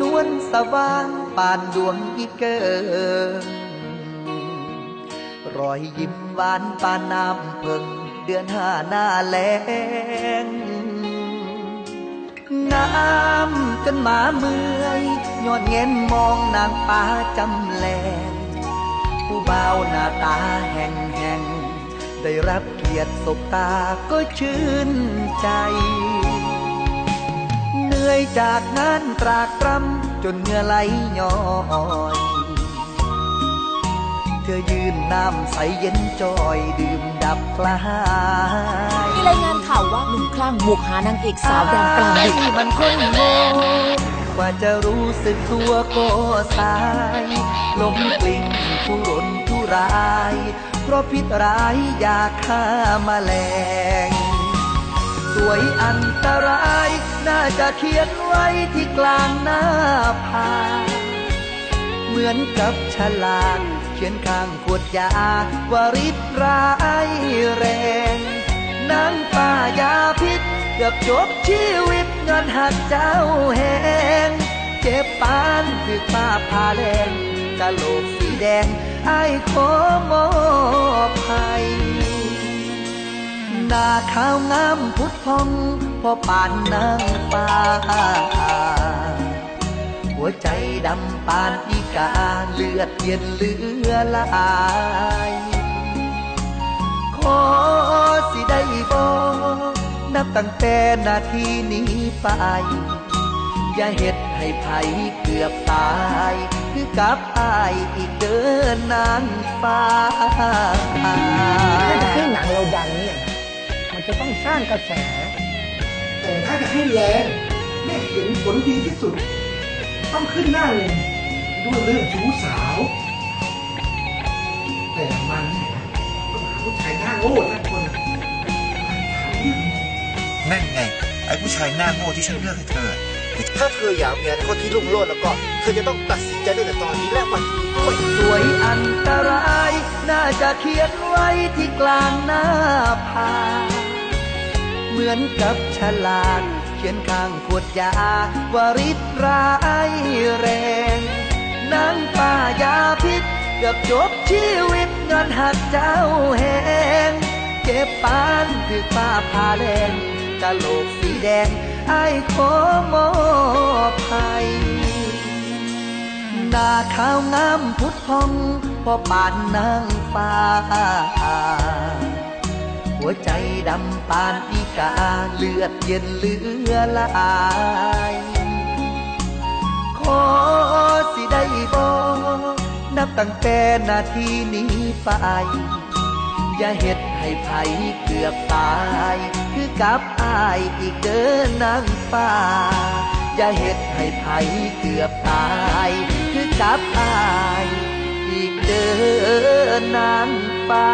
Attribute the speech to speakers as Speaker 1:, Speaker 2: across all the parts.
Speaker 1: นวลสะวันปานดวงอีเกิงรอยยิ้มหวานปานน้ำเพิ่งเดือนห้าหน้าแลงงามจนหมาเมื่อยยอนเง้นมองนางป้าจำแลงผู้เบาหน้าตาแห่งแห่งได้รับเกียรติสบตาก็ชื่นใจ นื่อยจากงานตรากตรำจนเหงื่อไหลย้อยเธอยืนน้ำใสเย็นจอยดื่มดับกลาย
Speaker 2: มีรายงานข่าวว่าหนุ่มคลั่งบุกหานางเอกสาวดังกลางดึก
Speaker 1: ไอ้มันคนโง่กว่าจะรู้สึกตัวก็สายลมกลิ่งทุรนทุราย เพราะพิษร้ายอยากฆ่ามาแมลง สวยอันตราย น่าจะเขียนไว้ที่กลางหน้าผาเหมือนกับฉลากเขียนข้างขวดยาว่าริดร้ายแรงนางป้ายาพิษเกือบจบชีวิตเงินหักเจ้าแหงเจ็บปานคือป้าพาแรงกะโหลกสีแดงไอ้ขอมอบให้ นาขาวงามพุทธพองพอป่านนางฟ้า หัวใจดำปานอีกาเลือดเย็นเลือลายขอสิได้บอกนับตั้งแต่นาทีนี้ไปอย่าเฮ็ดให้ไผเกือบตายคือกับอายอีกเดินนางฟ้าา
Speaker 3: งกระแส
Speaker 4: แต่ถ้าจะให้แรงและเห็นผลดีที่สุด ต้องขึ้นหน้าเลยด้วยเรื่องชู้สาว แต่มันเนี่ยต้องหาผู้ชายหน้าโง่นะคนทำเนี่ย
Speaker 5: นั่นไง ไอ้ผู้ชายหน้าโง่ที่ฉันเลือกให้เธอ
Speaker 6: ถ้าเธออยากมีอนาคตที่รุ่งโรจน์แล้วก็ เธอจะต้องตัดสินใจตั้งแต่ตอนนี้และวันนี้ด้วย
Speaker 1: สวยอันตราย น่าจะเขียนไว้ที่กลางหน้าผา เหมือนกับฉลากเขียนข้างขวดยาวาริดร้ายแรงนางป้ายาพิษเกือบจบชีวิตเงินหักเจ้าแหงเจ็บปานคือป้าพาแดงกะโหลกสีแดงไอ้ขอมอบให้นาขาวงามพุทธพองพอปานนางฟ้า หัวใจดำปานอีกาเลือดเย็นเลือลายขอสิได้บอกนับตั้งแต่นาทีนี้ไป อย่าเฮ็ดให้ไผเกือบตาย คือกับอายอีกเดินนางฟ้า อย่าเฮ็ดให้ไผเกือบตาย คือกับอายอีกเดินนางฟ้า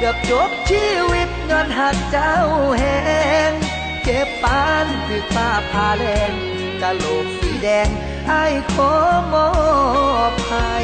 Speaker 1: เกือบจบชีวิตเงินหักเจ้าแหงเจ็บปานคือป้าพาแรงกะโหลกสีแดงไอ้ขอมอบให้